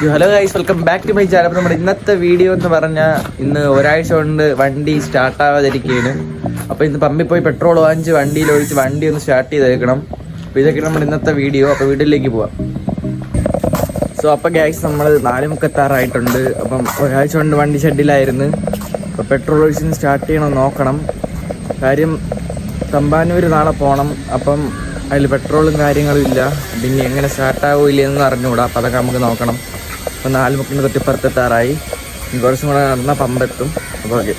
Hello guys welcome back to my channel. അപ്പോൾ നമ്മുടെ ഇന്നത്തെ വീഡിയോ എന്ന് പറഞ്ഞാൽ ഇന്ന് ഒരാഴ്ച കൊണ്ട് വണ്ടി സ്റ്റാർട്ട് ആവാതിരിക്കുകയാണ്. അപ്പോൾ ഇന്ന് പമ്പിൽ പോയി പെട്രോൾ വാങ്ങിച്ച് വണ്ടിയിൽ ഒഴിച്ച് വണ്ടി ഒന്ന് സ്റ്റാർട്ട് ചെയ്തേക്കണം. അപ്പോൾ ഇതൊക്കെ നമ്മുടെ ഇന്നത്തെ വീഡിയോ. അപ്പോൾ വീട്ടിലേക്ക് പോവാം. സോ അപ്പോൾ ഗ്യാസ് നമ്മൾ നാല് മുക്കത്താറായിട്ടുണ്ട് അപ്പം ഒരാഴ്ച കൊണ്ട് വണ്ടി ഷെഡിലായിരുന്നു. അപ്പോൾ പെട്രോൾ ഒഴിച്ച് സ്റ്റാർട്ട് ചെയ്യണം നോക്കണം. കാര്യം തമ്പാനൂർ നാളെ പോകണം അപ്പം അതിൽ പെട്രോളും കാര്യങ്ങളും ഇല്ല. പിന്നെ എങ്ങനെ സ്റ്റാർട്ടാവില്ലെന്ന് അറിഞ്ഞുകൂടാ. അപ്പോൾ അതൊക്കെ നമുക്ക് നോക്കണം. അപ്പോൾ നാല് മുക്കിന് തൊട്ടിപ്പുറത്തെത്താറായി കുറച്ചും കൂടെ നടന്നാൽ പമ്പെത്തും. അപ്പോൾ ഓക്കെ.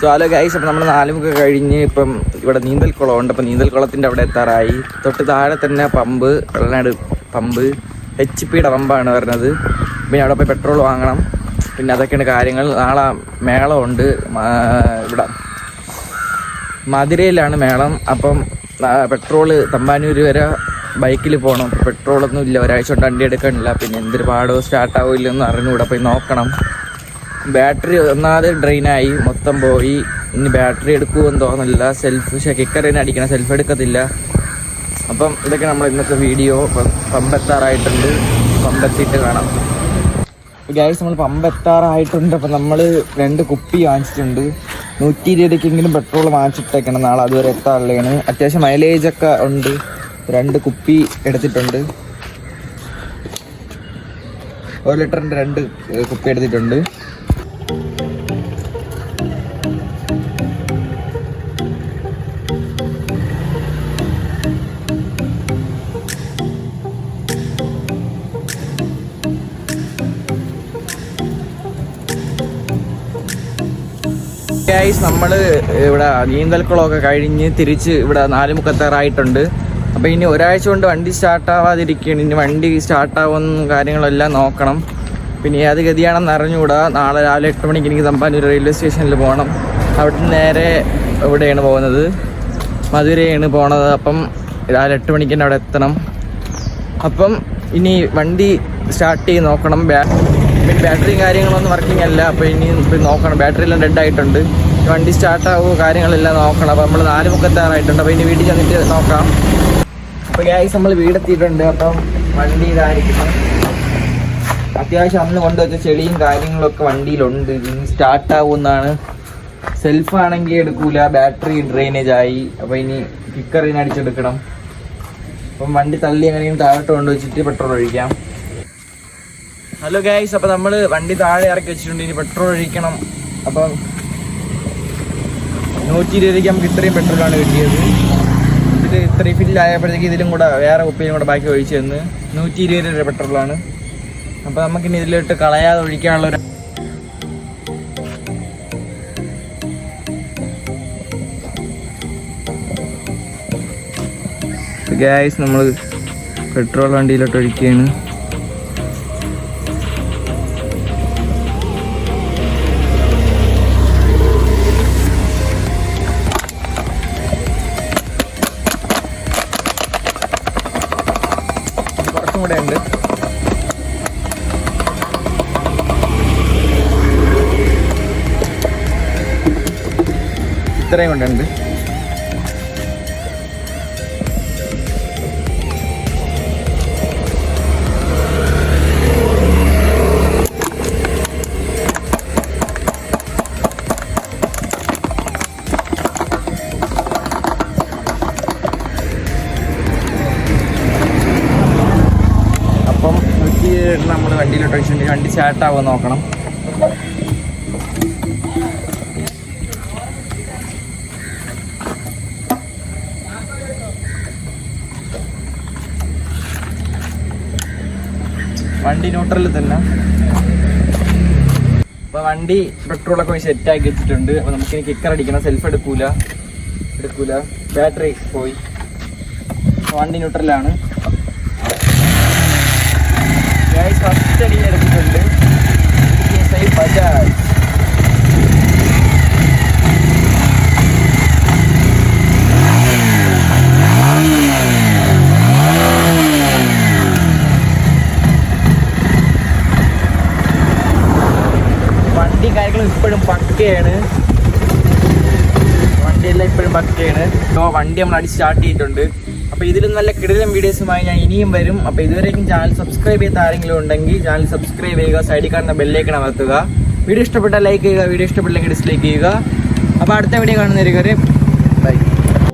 സോ ഹലോ ഗൈസ് അപ്പോൾ നമ്മൾ നാലുമുക്ക് കഴിഞ്ഞ് ഇപ്പം ഇവിടെ നീന്തൽക്കുളമുണ്ട്. അപ്പോൾ നീന്തൽ നീന്തൽക്കുളത്തിന്റെ അവിടെ എത്താറായി. തൊട്ട് താഴെ തന്നെ പമ്പ് വെള്ളനാട് പമ്പ് എച്ച് പിയുടെ പമ്പാണ് വരുന്നത് പിന്നെ അവിടെ പോയി പെട്രോൾ വാങ്ങണം. പിന്നെ അതൊക്കെയാണ് കാര്യങ്ങൾ. നാളെ മേളമുണ്ട്. ഇവിടെ മധുരയിലാണ് മേളം. അപ്പം പെട്രോൾ തമ്പാനൂർ വരെ ബൈക്കിൽ പോകണം പെട്രോളൊന്നും ഇല്ല. ഒരാഴ്ച കൊണ്ട് വണ്ടി എടുക്കണില്ല. പിന്നെ എന്തൊരു പാടോ സ്റ്റാർട്ടാവില്ലെന്ന് അറിഞ്ഞുകൂടെ. പോയി നോക്കണം. ബാറ്ററി ഒന്നാമത് ഡ്രെയിനായി മൊത്തം പോയി. ഇനി ബാറ്ററി എടുക്കുമെന്ന് തോന്നുന്നില്ല സെൽഫ് ഷെക്കിക്കറിനെ കിക്കറിന് അടിക്കണം. സെൽഫ് എടുക്കത്തില്ല. അപ്പം ഇതൊക്കെ നമ്മൾ ഇന്നത്തെ വീഡിയോ പമ്പെത്താറായിട്ടുണ്ട്. പമ്പെത്തിയിട്ട് കാണാം. ഗ്യാസ് നമ്മൾ പമ്പെത്താറായിട്ടുണ്ട്. അപ്പം നമ്മൾ രണ്ട് കുപ്പി വാങ്ങിച്ചിട്ടുണ്ട്. നൂറ്റി ഇരുപതിക്കെങ്കിലും പെട്രോൾ വാങ്ങിച്ചിട്ടേക്കണം. നാളെ അതുവരെ എത്താറുള്ളതാണ് അത്യാവശ്യം മൈലേജൊക്കെ ഉണ്ട്. രണ്ട് കുപ്പി എടുത്തിട്ടുണ്ട്. ഒരു ലിറ്ററിന്റെ രണ്ട് കുപ്പി എടുത്തിട്ടുണ്ട്. നമ്മൾ ഇവിടെ നീന്തൽക്കുളമൊക്കെ കഴിഞ്ഞ് തിരിച്ച് ഇവിടെ നാലുമുക്കത്താറായിട്ടുണ്ട്. അപ്പോൾ ഇനി ഒരാഴ്ച കൊണ്ട് വണ്ടി സ്റ്റാർട്ടാവാതിരിക്കുകയാണ്. ഇനി വണ്ടി സ്റ്റാർട്ടാവുന്ന കാര്യങ്ങളെല്ലാം നോക്കണം. പിന്നെ ഏത് ഗതിയാണെന്ന് അറിഞ്ഞുകൂടാ. നാളെ രാവിലെ എട്ട് മണിക്ക് എനിക്ക് തമ്പാനൂർ റെയിൽവേ സ്റ്റേഷനിൽ പോകണം. അവിടെ നേരെ ഇവിടെയാണ് പോകുന്നത്. മധുരയാണ് പോണത്. അപ്പം രാവിലെ എട്ട് മണിക്ക് തന്നെ അവിടെ എത്തണം. അപ്പം ഇനി വണ്ടി സ്റ്റാർട്ട് ചെയ്ത് നോക്കണം. പിന്നെ ബാറ്ററിയും കാര്യങ്ങളൊന്നും വർക്കിംഗ് അല്ല. അപ്പോൾ ഇനി നോക്കണം. ബാറ്ററി എല്ലാം ഡെഡ് ആയിട്ടുണ്ട്. വണ്ടി സ്റ്റാർട്ട് ആവുമോ കാര്യങ്ങളെല്ലാം നോക്കണം. അപ്പോൾ നമ്മൾ നാല് മുക്കത്താറായിട്ടുണ്ട് അപ്പോൾ ഇനി വീട്ടിൽ ചെന്നിട്ട് നോക്കാം. അപ്പോൾ ഗ്യാസ് നമ്മൾ വീടെത്തിയിട്ടുണ്ട്. അപ്പം വണ്ടി ഇതായിരിക്കും അത്യാവശ്യം അന്ന് കൊണ്ടുവച്ച ചെളിയും കാര്യങ്ങളൊക്കെ വണ്ടിയിലുണ്ട്. ഇനി സ്റ്റാർട്ട് ആവുമെന്നാണ്. സെൽഫ് ആണെങ്കിൽ എടുക്കൂല. ബാറ്ററി ഡ്രെയിനേജ് ആയി. അപ്പൊ ഇനി കിക്കറിന് അടിച്ചെടുക്കണം. അപ്പം വണ്ടി തള്ളി എങ്ങനെയും താഴോട്ട് കൊണ്ടുവച്ചിട്ട് പെട്രോൾ ഒഴിക്കാം. ഹലോ ഗൈസ് അപ്പൊ നമ്മൾ വണ്ടി താഴെ ഇറക്കി വെച്ചിട്ടുണ്ട്. ഇനി പെട്രോൾ ഒഴിക്കണം. അപ്പം നൂറ്റി ഇരുപതിലേക്ക് നമുക്ക് ഇത്രയും പെട്രോളാണ് കിട്ടിയത്. ഇതിൽ ഇത്രയും ഫില്ലായപ്പോഴത്തേക്ക് ഇതിലും കൂടെ വേറെ കുപ്പിയിലും കൂടെ ബാക്കി ഒഴിച്ചു തന്ന് നൂറ്റി ഇരുപത് രൂപ പെട്രോളാണ്. അപ്പോൾ നമുക്കിനി ഇതിലിട്ട് കളയാതെ ഒഴിക്കാനുള്ള ഒരു ഗ്യാസ് നമ്മൾ പെട്രോൾ വണ്ടിയിലോട്ട് ഒഴിക്കുകയാണ്. കുറച്ചും കൂടെ ഉണ്ട്. ഇത്രയും കൊണ്ടുണ്ട് വണ്ടിയിലോട്ട് ഒഴിച്ചിട്ടുണ്ട് വണ്ടി സ്റ്റാർട്ടാവുമോ നോക്കണം. വണ്ടി ന്യൂട്രലിൽ തന്നെ. അപ്പൊ വണ്ടി പെട്രോളൊക്കെ പോയി സെറ്റ് ആക്കി വെച്ചിട്ടുണ്ട്. അപ്പൊ നമുക്കിനി കിക്കർ അടിക്കണം. സെൽഫ് എടുക്കൂല. എടുക്കൂല. ബാറ്ററി പോയി. വണ്ടി ന്യൂട്രലാണ് ഗൈസ് അടി എടുത്തിട്ടുണ്ട് ഐ ബജാജ്. വണ്ടി കാര്യങ്ങളും ഇപ്പോഴും പക്കയാണ്. വണ്ടിയെല്ലാം ഇപ്പോഴും പക്കയാണ്. വണ്ടി നമ്മൾ അടി സ്റ്റാർട്ട് ചെയ്തിട്ടുണ്ട്. അപ്പോൾ ഇതിലും നല്ല കിടിലം വീഡിയോസുമായി ഞാൻ ഇനിയും വരും. അപ്പോൾ ഇതുവരേക്കും ചാനൽ സബ്സ്ക്രൈബ് ചെയ്ത ആരെങ്കിലും ഉണ്ടെങ്കിൽ ചാനൽ സബ്സ്ക്രൈബ് ചെയ്യുക സൈഡിൽ കാണുന്ന ബെല്ലേക്ക് അമർത്തുക. വീഡിയോ ഇഷ്ടപ്പെട്ടാൽ ലൈക്ക് ചെയ്യുക വീഡിയോ ഇഷ്ടപ്പെട്ടില്ലെങ്കിൽ ഡിസ്ലൈക്ക് ചെയ്യുക. അപ്പോൾ അടുത്ത വീഡിയോ കാണുന്നവരെ